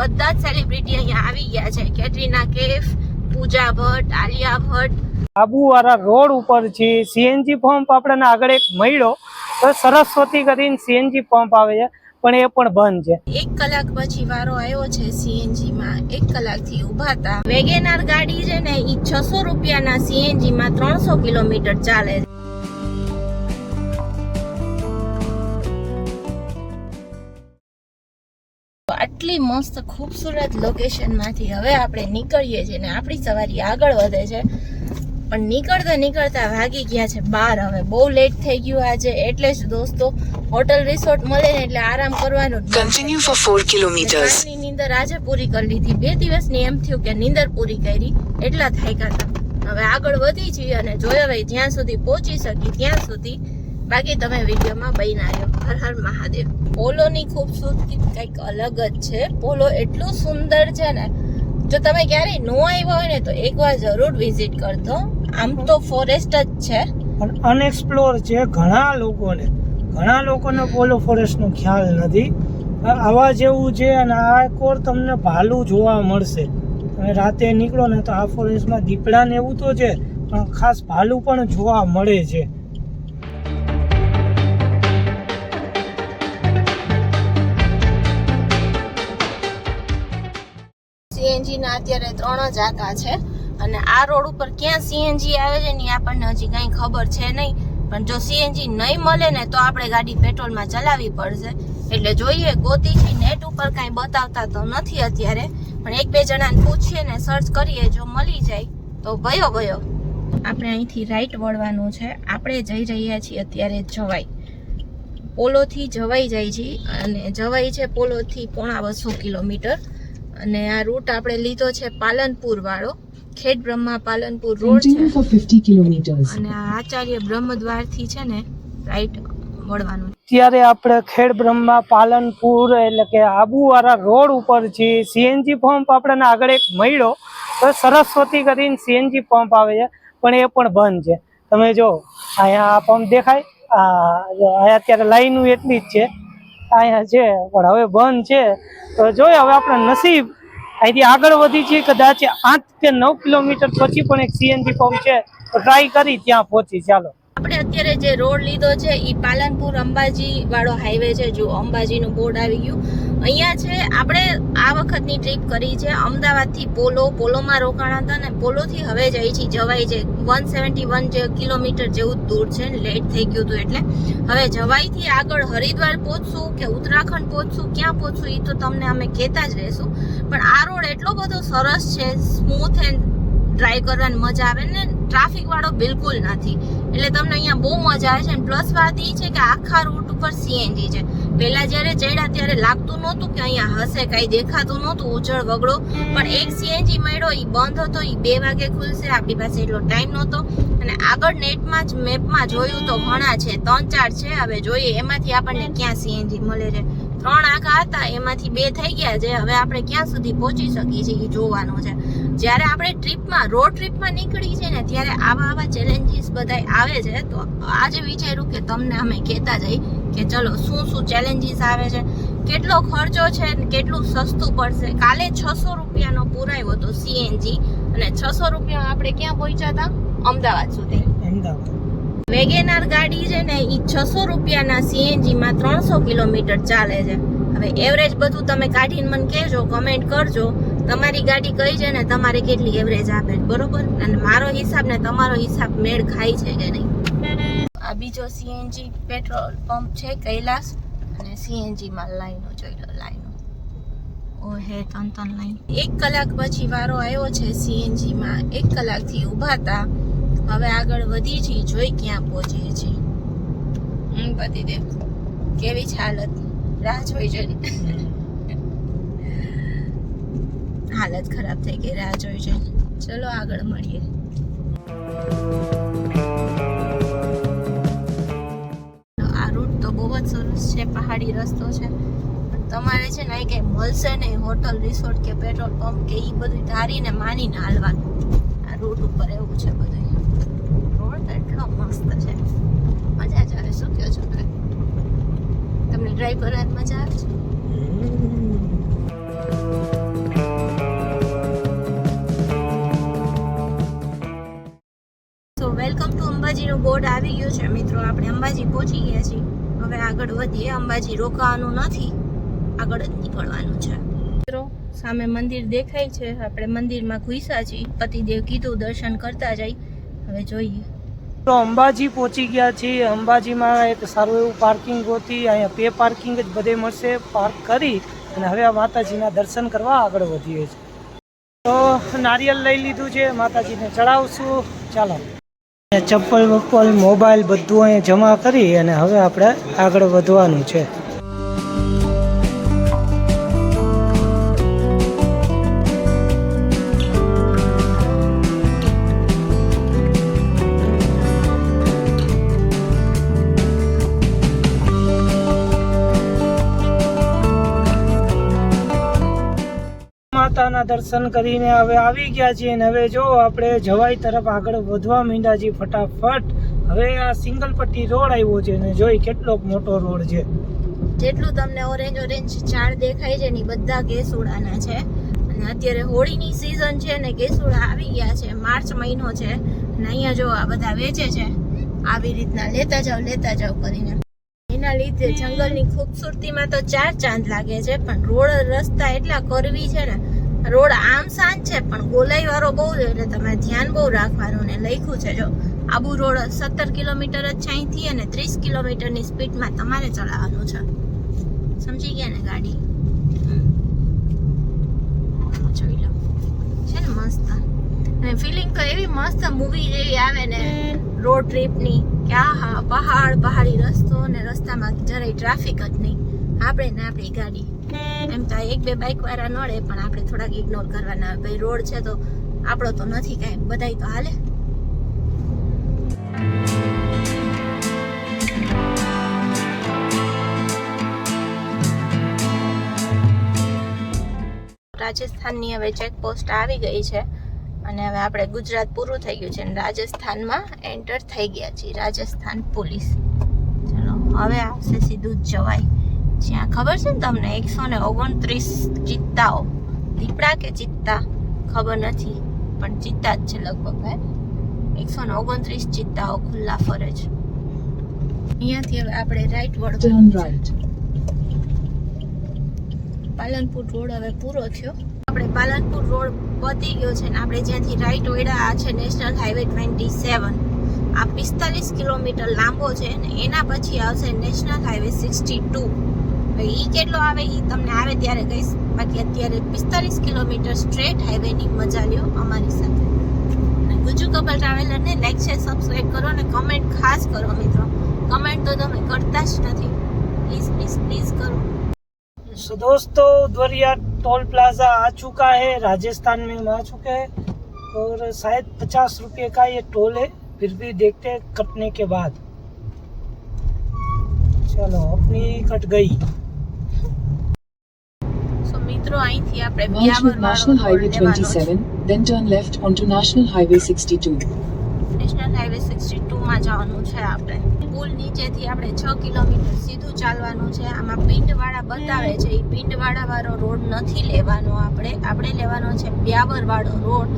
બધા જ સેલિબ્રિટી અહીંયા આવી ગયા છે. કેટરીના કેફ પૂજા ભટ્ટ આલિયા ભટ્ટ. આબુવાળા રોડ ઉપર છે સીએનજી પંપ આપણને આગળ એક મળ્યો. તો સરસ્વતી કરીને સીએનજી પંપ આવે છે પણ એ પણ બંધ છે. એક કલાક પછી વારો આવ્યો છે સીએનજી માં. એક કલાકથી ઊભા હતા. વેગેનાર ગાડી છે ને એ છસો રૂપિયાના સીએનજી માં ત્રણસો કિલોમીટર ચાલે છે. આટલી મસ્ત ખૂબસૂરત લોકેશનમાંથી હવે આપણે નીકળીએ છીએ ને આપણી સવારી આગળ વધે છે. પણ નીકળતા નીકળતા વાગી ગયા છે બાર. હવે બહુ લેટ થઈ ગયું આજે. એટલે જ દોસ્તો હોટલ રિસોર્ટ મળે ને એટલે આરામ કરવાનું continue for four Continue for 4 kilometers. કાલની નીંદર આજે પૂરી કરી લીધી. બે દિવસની એમ થયું કે નીંદર પૂરી કરી. એટલા થાક્યા હતા. હવે આગળ વધી છીએ અને જોયો હવે જ્યાં સુધી પહોંચી શકી ત્યાં સુધી બાકી તમે વિડીયોમાં બન્યા રહ્યો હર હર મહાદેવ. પોલોની ખૂબસૂરતી કંઈક અલગ જ છે. પોલો એટલું સુંદર છે ને, જો તમે ક્યારેય નો આવ્યા હોય ને, તો એકવાર જરૂર વિઝિટ કરજો. આમ તો ફોરેસ્ટ જ છે. પણ અનએક્સપ્લોર છે ઘણા લોકોને. ઘણા લોકોને પોલો ફોરેસ્ટનો ખ્યાલ નથી. આવા જેવું છે અને આ કોર તમને ભાલું જોવા મળશે. તમે રાતે નીકળો ને તો આ ફોરેસ્ટમાં દીપડા ને એવું તો છે, પણ ખાસ ભાલું પણ જોવા મળે છે. ના અત્યારે ત્રણ જ આકા છે. અને આ રોડ ઉપર ક્યાં સીએનજી આવે છે ને આપણને હજી કંઈ ખબર છે નહીં. પણ જો સીએનજી નહીં મળે ને તો આપણે ગાડી પેટ્રોલમાં ચલાવવી પડશે. એટલે જોઈએ, ગોતીથી નેટ ઉપર કાંઈ બતાવતા તો નથી અત્યારે. પણ એક બે જણાને પૂછીએ ને સર્ચ કરીએ, જો મળી જાય તો ભયો ભયો. આપણે અહીંથી રાઈટ વળવાનું છે. આપણે જઈ રહ્યા છીએ અત્યારે જવાઈ. પોલોથી જવાઈ જાય છે. અને જવાઈ છે પોલોથી પોણા બસો કિલોમીટર. અને આ રૂટ આપણે લીધો છે પાલનપુર વાળો ખેડ બ્રહ્મા પાલનપુર રોડ છે. Continue for 50 kilometers. અને આ આચાર્ય બ્રહ્મદ્વારથી છે ને રાઈટ વળવાનું. ત્યારે આપણે ખેડ બ્રહ્મા પાલનપુર એટલે કે આબુવાળા રોડ ઉપર છે સીએનજી પંપ આપણને આગળ એક મળ્યો. તો સરસ્વતી કરીને સીએનજી પંપ આવે છે. પણ એ પણ બંધ છે. તમે જો અહીંયા આ પંપ દેખાય. આ અહીંયા અત્યારે લાઈનું એટલી જ છે. અહીંયા છે, પણ હવે બંધ છે. તો જોઈએ હવે આપણે નસીબ અહીંથી આગળ વધી છીએ કદાચ આઠ કે નવ કિલોમીટર પછી પણ એક સીએનજી પંપ છે. તો ટ્રાય કરી ત્યાં પહોંચી, ચાલો. આપણે અત્યારે જે રોડ લીધો છે એ પાલનપુર અંબાજી વાળો હાઈવે છે, જો અંબાજીનું બોર્ડ આવી ગયું. અહીંયા છે, આપણે આ વખતની ટ્રીપ કરી છે, અમદાવાદથી પોલો, પોલોમાં રોકાણા હતા ને પોલોથી હવે જઈ છીએ જવાઈ છે. વન સેવન્ટી વન જે કિલોમીટર જેવું દૂર છે લેટ થઈ ગયું હતું એટલે. હવે જવાઈથી આગળ હરિદ્વાર પહોંચશું કે ઉત્તરાખંડ પહોંચશું, ક્યાં પહોંચશું, એ તો તમને અમે કહેતા જ રહેશું. પણ આ રોડ એટલો બધો સરસ છે સ્મૂથ એન્ડ ડ્રાઈવ કરવાની મજા આવે ને ટ્રાફિક વાળો બિલકુલ નથી. એટલે તમને અહીંયા બહુ મજા આવે છે અને પ્લસ વાત એ છે કે આખા રૂટ ઉપર સીએનજી છે. પહેલા જ્યારે ચડ્યા ત્યારે લાગતું નહોતું કે અહીંયા હશે, કાંઈ દેખાતું નહોતું, ઉજળ વગડો પણ એક સીએનજી મળ્યો એ બંધ હતો એ બે વાગે ખુલશે, આપણી પાસે એટલો ટાઈમ નહોતો. અને આગળ નેટમાં જ, મેપમાં જોયું તો ઘણા છે, ત્રણ ચાર છે, હવે જોઈએ, એમાંથી આપણને ક્યાં સીએનજી મળે છે. ત્રણ આખા હતા, એમાંથી બે થઈ ગયા છે, હવે આપણે ક્યાં સુધી પહોંચી શકીએ છીએ એ જોવાનું છે. જ્યારે આપણે ટ્રીપમાં રોડ ટ્રીપમાં નીકળી છે ને, ત્યારે આવા આવા ચેલેન્જીસ બધા આવે છે, તો આજે વિચાર્યું કે તમને અમે કહેતા જઈ કે ચલો શું શું ચેલેન્જીસ આવે છે? કેટલો ખર્ચો છે કેટલું સસ્તું પડશે? કાલે છસો રૂપિયાનો પુરાયો હતો સીએનજી અને છસો રૂપિયા આપણે ક્યાં પહોંચ્યા હતા? અમદાવાદ સુધી. અમદાવાદ. વેગેનાર ગાડી છે ને એ છસો રૂપિયાના સીએનજીમાં ત્રણસો કિલોમીટર ચાલે છે. હવે એવરેજ બધું તમે કાઢીને મને કહેજો કમેન્ટ કરજો. તમારી ગાડી કઈ છે ને તમારે કેટલી એવરેજ આપે બરોબર? અને મારો હિસાબ ને તમારો હિસાબ મેળ ખાય છે કે નહીં? આ બીજો સીએનજી પેટ્રોલ પંપ છે કૈલાસ. અને સીએનજીમાં લાઈનો જોઈ લો લાઈનો. ઓહે હે તન તન લાઈન. એક કલાક પછી વારો આવ્યો છે સીએનજીમાં એક કલાકથી ઊભા હતા હવે આગળ વધી છીએ જોઈ ક્યાં પહોંચીએ છીએ હમ પતિદેવ. કેવી છે હાલત? રાહ જોઈ જઈ હાલત ખરાબ થઈ ગઈ રાહ જોઈ જઈ ચલો આગળ મળીએ. બહુ જ સરસ છે, પહાડી રસ્તો છે. પણ તમારે છે ને કંઈ મળશે ને હોટલ, રિસોર્ટ કે પેટ્રોલ પંપ કે એ બધું ધારીને માનીને હાલવાનું. આ રોડ ઉપર એવું છે બધું રોડ એટલો મસ્ત છે. મજા જ આવે. શું કહો છો તમને ડ્રાઈવર મજા આવે છે? વેલકમ ટુ અંબાજીનું બોર્ડ આવી ગયો છે, મિત્રો. આપણે અંબાજી પહોંચી ગયા છીએ. હવે આગળ વધીએ, અંબાજી રોકાવાનું નથી, આગળ જ નીકળવાનું છે. મિત્રો, સામે મંદિર દેખાય છે, આપણે મંદિરમાં ઘુસ્યા છીએ, પતિદેવ કીધું, દર્શન કરતા જઈ હવે જોઈએ. તો અંબાજી પહોંચી ગયા છીએ, અંબાજીમાં એક સારું એવું પાર્કિંગ ગોતી, અહીંયા પે પાર્કિંગ જ બધે મળશે પાર્ક કરી, અને હવે આ માતાજીના દર્શન કરવા આગળ વધીએ છીએ. તો નારિયેલ લઈ લીધું છે, માતાજીને ચડાવશું. ચાલો. ચપ્પલ બપ્પલ મોબાઈલ બધું અહીંયા જમા કરી અને હવે આપણે આગળ વધવાનું છે. માતાના દર્શન કરીને હવે આવી ગયા છીએ અને હવે જો આપણે જવાઈ તરફ આગળ વધવા માંડ્યા છીએ ફટાફટ, હવે આ સિંગલ પટ્ટી રોડ આવ્યો છે અને જોઈ કેટલો મોટો રોડ છે. જેટલું તમને ઓરેન્જ ઓરેન્જ ઝાડ દેખાય છે ને બધા કેસુડાના છે. અને અત્યારે હોળીની સિઝન છે ને કેસુડા આવી ગયા છે, માર્ચ મહિનો છે અને અહીંયા જો આ બધા વેચે છે. આવી રીતના લેતા જાવ લેતા જાવ કરીને. એના લીધે જંગલની ખૂબસૂરતીમાં તો ચાર ચાંદ લાગે છે, પણ રોડ રસ્તા એટલા કરવી છે ને રોડ આમ શાંત છે, પણ ગોલાઈ વાળો બહુ એટલે તમે ધ્યાન બહુ રાખવાનું ને લખ્યું છે. જો, આબુ રોડ સત્તર કિલોમીટર જ છે અને ત્રીસ કિલોમીટરની સ્પીડમાં તમારે ચલાવવાનું છે. સમજી ગયા ને ગાડી? જોઈ લો છે ને મસ્ત. અને ફિલિંગ તો એવી મસ્ત મૂવી જેવી આવે ને રોડ ટ્રીપની કે આ હા, પહાડ, પહાડી રસ્તો ને રસ્તામાં જરાય ટ્રાફિક જ નહીં. આપણે ને આપણી ગાડી. એમ તો એક બે બાઇક વાળા નડે, પણ આપણે થોડાક ઇગ્નોર કરવાના. ભાઈ, રોડ છે તો આપણો તો નથી કાંઈ. બધાય તો હાલે. રાજસ્થાનની હવે ચેકપોસ્ટ આવી ગઈ છે અને હવે આપણે ગુજરાત પૂરું થઈ ગયું છે અને રાજસ્થાનમાં એન્ટર થઈ ગયા છીએ રાજસ્થાન પોલીસ. ચલો, હવે આવશે સીધું જ જવાય. જ્યાં ખબર છે ને તમને? એકસો ને ઓગણત્રીસ ચિત્તાઓ. દીપડા કે ચિત્તા? ખબર નથી. પણ ચિત્તા જ છે લગભગ હે? એકસો ને ઓગણત્રીસ ચિત્તાઓ ખુલ્લા ફરે છે અહીંયાથી હવે આપણે રાઈટ વળવાનું પાલનપુર રોડ હવે પૂરો થયો. આપણે પાલનપુર રોડ પતી ગયો છે ને આપણે જ્યાંથી રાઈટ ઓયડા આ છે નેશનલ હાઈવે ટ્વેન્ટી સેવન આ પિસ્તાલીસ કિલોમીટર લાંબો છે ને એના પછી આવશે નેશનલ હાઈવે સિક્સટી ટુ એ કેટલો આવે એ તમને આવે ત્યારે કહીશ બાકી અત્યારે પિસ્તાલીસ કિલોમીટર સ્ટ્રેટ હાઈવેની મજા લ્યો અમારી સાથે અને ગુજુ કપલ ટ્રાવેલરને લાઈક છે સબસ્ક્રાઈબ કરો અને કમેન્ટ ખાસ કરો મિત્રો કમેન્ટ તો તમે કરતા જ નથી પ્લીઝ પ્લીઝ પ્લીઝ કરો सो दोस्तों उधवरिया टोल प्लाजा आ चुका है राजस्थान में हम आ चुके हैं और शायद पचास रुपये का ये टोल है फिर भी देखते हैं कटने के बाद चलो अपनी कट गई સો મિત્રો અહીંથી આપણે બ્યાવર Highway વાળો 27, then turn left onto National Highway 62. National highway 62 માં જવાનું છે આપણે. પુલ નીચેથી આપણે 6 કિલોમીટર સીધું ચાલવાનું છે. આમાં પિંડવાળા બતાવે છે એ પિંડવાળા વાળો રોડ નથી લેવાનો આપણે. આપણે લેવાનો છે બ્યાવર વાળો રોડ.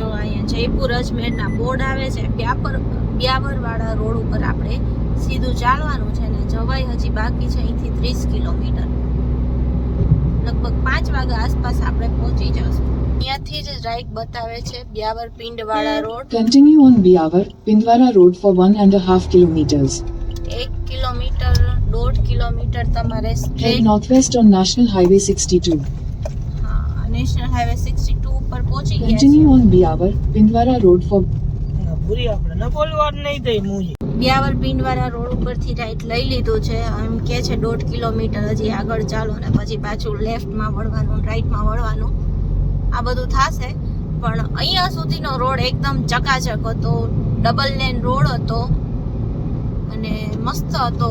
જો અહીંયા જયપુર અજમેરના બોર્ડ આવે છે બ્યાપર બ્યાવર વાળા રોડ ઉપર આપણે સીધું ચાલવાનું છે ને જવાય હજી બાકી છે અહીંથી 30 કિલોમીટર. લગભગ પાંચ વાગ્યા આસપાસ આપણે પહોંચી જશું અહીંયાથી જ રાઈટ બતાવે છે Beawar Pindwara road on Biawar, Pindwara Road for one and a half kilometers. એક કિલોમીટર દોઢ કિલોમીટર તમારે straight northwest on National Highway 62. હા નેશનલ હાઈવે 62 ઉપર પહોંચી ગયા Continue છે on Biawar, Pindwara Road for ના, પૂરી આપણે ન બોલવા નહીં દઈ મુજી બ્યાવર પિંડવાળા રોડ ઉપરથી રાઈટ લઈ લીધું છે. એમ કે છે દોઢ કિલોમીટર હજી આગળ ચાલો ને પછી પાછું લેફ્ટમાં વળવાનું રાઈટમાં વળવાનું. આ બધું થશે. પણ અહીંયા સુધીનો રોડ એકદમ ચકાચક હતો. ડબલ લેન રોડ હતો. અને મસ્ત હતો.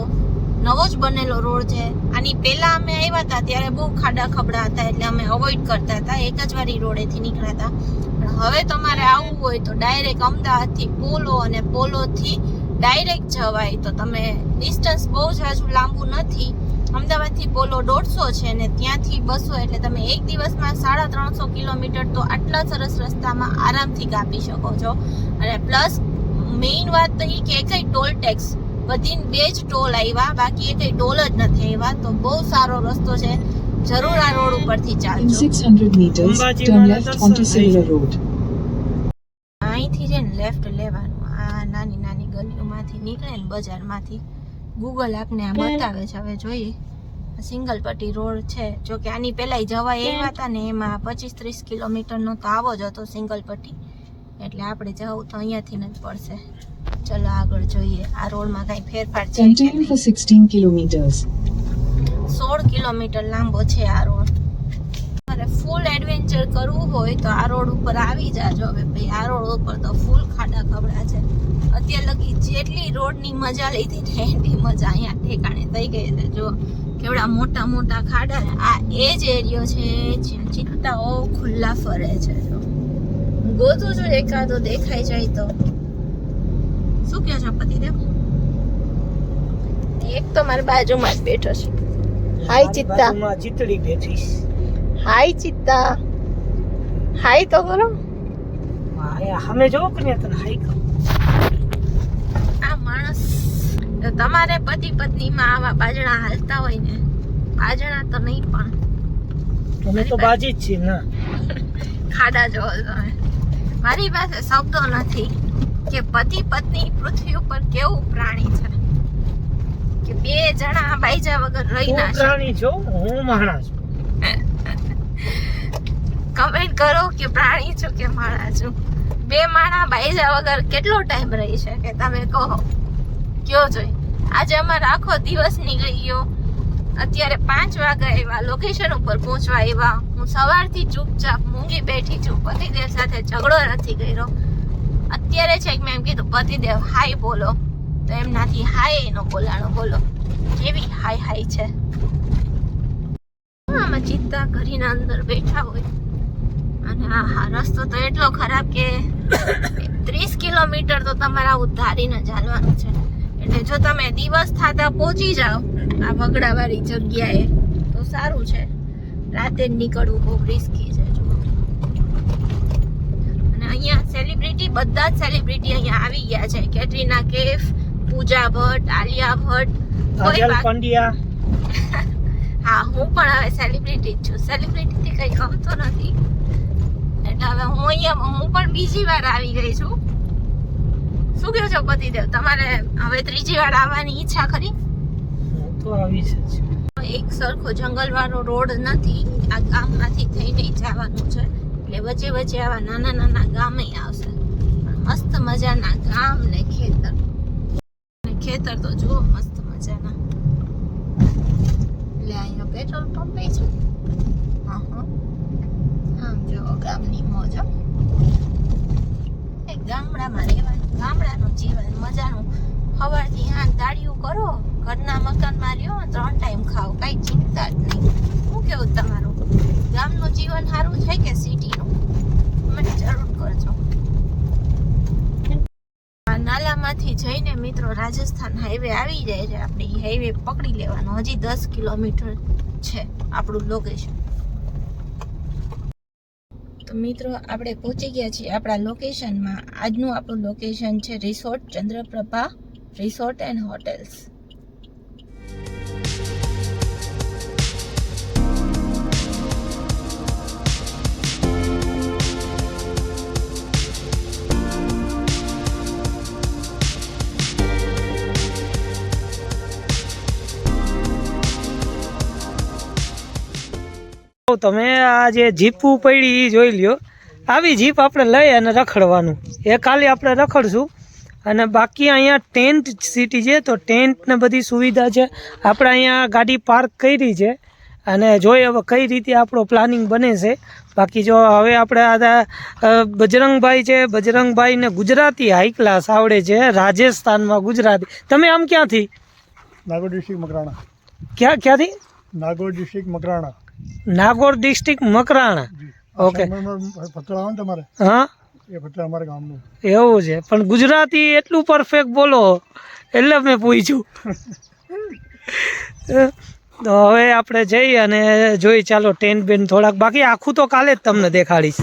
નવો જ બનેલો રોડ છે. આની પહેલાં અમે આવ્યા હતા ત્યારે બહુ ખાડા ખબડા હતા એટલે અમે અવોઇડ કરતા હતા. એક જ વારી રોડેથી નીકળ્યા હતા. પણ હવે તમારે આવવું હોય તો ડાયરેક્ટ અમદાવાદથી પોલો અને પોલોથી ડાયરેક્ટ જવાય તો તમે ડિસ્ટન્સ બહુ જ હજુ લાંબુ નથી. અમદાવાદથી પોલો દોઢસો છે ને ત્યાંથી બસો એટલે તમે એક દિવસમાં સાડા ત્રણસો કિલોમીટર તો આટલા સરસ રસ્તામાં આરામથી કાપી શકો છો. અને પ્લસ મેઇન વાત તો એ કે કઈ ટોલ ટેક્સ બધી બે જ ટોલ આવ્યા બાકી એ કઈ ટોલ જ નથી આવ્યા તો બહુ સારો રસ્તો છે. જરૂર આ રોડ ઉપરથી ચાલજો. 600 meters, અંબાજી turn વાળા left દર્શન onto થઈ Silla Road. અહીંથી છે ને લેફ્ટ લેવાનું. નીકળે ને બજારમાંથી. ગૂગલ આપને આ બતાવે છે. હવે જોઈએ. સિંગલ પટ્ટી રોડ છે. જો કે આની પહેલા જવા એવા હતા ને એમાં પચીસ ત્રીસ કિલોમીટરનો તો આવો જ હતો સિંગલ પટ્ટી એટલે આપણે જવું તો અહીંયાથી જ પડશે. ચલો આગળ જોઈએ. આ રોડમાં કઈ ફેરફાર છે કે Continue for 16 kilometers. સોળ કિલોમીટર લાંબો છે આ રોડ. તમારે ફૂલ એડવેન્ચર કરવું હોય તો આ રોડ ઉપર આવી જાજો હવે ભાઈ. આ રોડ ઉપર તો ફૂલ ખાડા ખબડા છે. અત્યાર લગી જેટલી રોડની મજા લીધી ને એટલી મજા અહીંયા ઠેકાણે થઈ ગઈ છે. જો કેવડા મોટા મોટા ખાડા આ એ જ એરિયો છે જ્યાં ચિત્તાઓ ખુલ્લા ફરે છે. જો ગોતું જો એકાદો દેખાઈ જાય તો. શું કહો છો પતિદેવ? એક તો મારી બાજુમાં જ બેઠો છે. હાય ચિત્તા. ચિતડી બેઠી હાય ચિત્તા. હાય તો કરો હાય અમે જો કે તને હાય કહું. માણસ તમારે પતિ પત્નીમાં આવા બાજણા હાલતા હોય ને બાજણા તો નહીં પણ. તમે તો બાજી જ છીએ ના. ખાડા જો તમે. મારી પાસે શબ્દો નથી કે પતિ પત્ની પૃથ્વી ઉપર કેવું પ્રાણી છે. કે બે જણા બાઈજા વગર રહી ના પ્રાણી છો હું માણસ છું. કમેન્ટ કરો કે પ્રાણી છું કે માણા છું. બે માણા બાઈજા વગર કેટલો ટાઈમ રહી શકે તમે કહો. કયો જોઈ? આજે અમારો આખો દિવસ નીકળી ગયો. અત્યારે પાંચ વાગ્યા એવા લોકેશન ઉપર પહોંચવા આવ્યા. હું સવારથી ચૂપચાપ મૂંગી બેઠી છું. પતિદેવ સાથે ઝઘડો નથી કર્યો. અત્યારે છે મેં એમ કીધું, પતિદેવ હાય બોલો. તો એમનાથી હાય એનો બોલાણો બોલો. કેવી હાય હાય છે? આમાં ચિંતા કરીને અંદર બેઠા હોય. અને આ રસ્તો તો એટલો ખરાબ કે ત્રીસ કિલોમીટર તો તમારે આવું ધારીને ચાલવાનું છે. એટલે જો તમે દિવસ થતા પહોંચી જાઓ આ વગડાવાળી જગ્યાએ તો સારું છે. રાતે નીકળવું બહુ રિસ્કી છે જો અને અહીંયા સેલિબ્રિટી બધા જ સેલિબ્રિટી અહીંયા આવી ગયા છે. કેટરીના કેફ પૂજા ભટ્ટ આલિયા ભટ્ટ કોઈ પંડ્યા. હા હું પણ હવે સેલિબ્રિટી જ છું. સેલિબ્રિટીથી કંઈ કઈ ગમતો નથી. એટલે હવે હું અહીંયા હું પણ બીજી વાર આવી ગઈ છું. શું કહો છો પતિદેવ? તમારે હવે ત્રીજી વાર આવવાની ઈચ્છા ખરી? તો આવી છે. એક સરખો જંગલવાળો રોડ નથી. આ ગામમાંથી થઈને જવાનું છે. એટલે વચ્ચે વચ્ચે આવા નાના નાના ગામે આવશે. પણ મસ્ત મજાના ગામ ને ખેતર. ખેતર તો જુઓ મસ્ત મજાના. એટલે અહીંયા પેટ્રોલ પંપે છે. હા હા આમ જુઓ ગામની મોજ હો. એક ગામડામાં રહેવાનું, ગામડાનું જીવન, મજાનું. સવારથી હાથ દાળિયું કરો, ઘરના મકાનમાં રહ્યો, ત્રણ ટાઈમ ખાઓ, કાંઈ ચિંતા જ નહીં. શું કેવું તમારું? ગામનું જીવન સારું છે કે સિટીનું? મને જરૂર કરજો. નાલામાંથી જઈને મિત્રો રાજસ્થાન હાઈવે આવી જાય છે. આપણે હાઈવે પકડી લેવાનો. હજી દસ કિલોમીટર છે આપણું લોકેશન મિત્રો, આપણે પહોંચી ગયા છીએ આપણા લોકેશનમાં આજનું આપણું લોકેશન છે resort Chandraprabha resort and hotels તો તમે આ જે જીપું પડી એ જોઈ લ્યો. આવી જીપ આપણે લઈ અને રખડવાનું. એ ખાલી આપણે રખડશું. અને બાકી અહીંયા ટેન્ટ સિટી છે તો ટેન્ટને બધી સુવિધા છે. આપણે અહીંયા ગાડી પાર્ક કરી છે. અને જોઈએ હવે કઈ રીતે આપણો પ્લાનિંગ બને છે. બાકી જો હવે આપણે આ બજરંગભાઈ છે બજરંગભાઈને ગુજરાતી હાઈ ક્લાસ આવડે છે રાજસ્થાનમાં ગુજરાતી. તમે આમ ક્યાંથી? નાગોર ડિસ્ટ્રિક્ટ મકરાણા. ક્યાં ક્યાંથી? Nagaur district Makrana. Nagaur district Makrana. Okay. પત્ર આવે ને તમારે? હા? એ અમારા ગામનું. એવું છે. પણ ગુજરાતી એટલું પરફેક્ટ બોલો એટલે મેં પૂછ્યું. તો હવે આપણે જઈએ અને જોઈ ચાલો ટેન્ટ બેન થોડાક બાકી. આખું તો કાલે જ તમને દેખાડીશ.